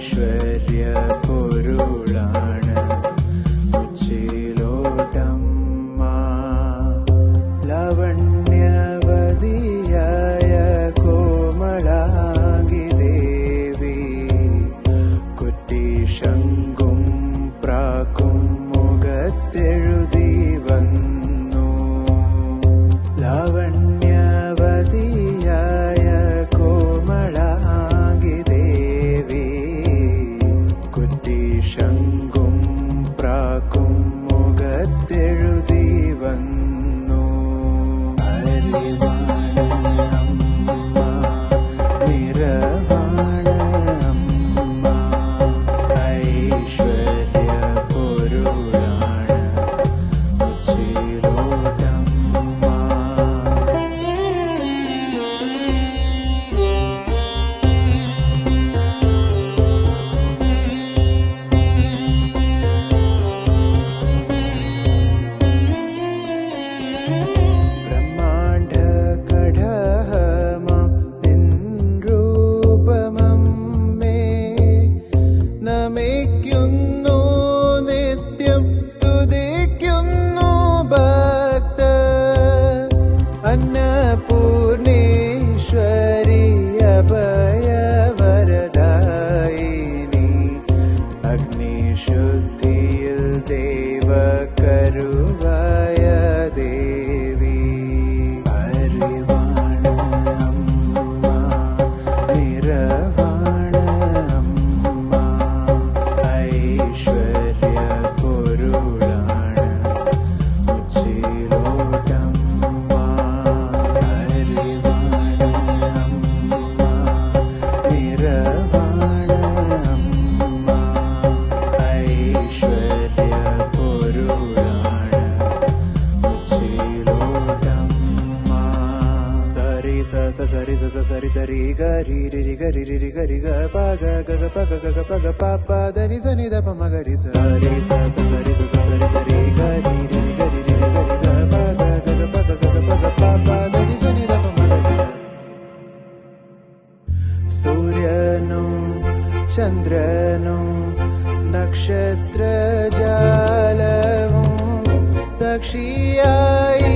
水。अन्नपूर्णेश्वरी अभयवरदायिनी अग्निशुद्धिदेव करुवा స సరి స సరి సరి గ రి రి రి గ రి రి రి గ రి గ ప గ గ గ ప గ గ గ ప గ ప ప ద ని స ని ద ప మ గ రి స రి స స సరి స సరి సరి గ రి రి రి గ రి రి రి గ రి గ ప గ గ గ ప గ గ గ ప గ ప ప ద ని స ని ద ప మ గ రి స. సూర్యను చంద్రను నక్షత్ర జాలము సాక్షియాయి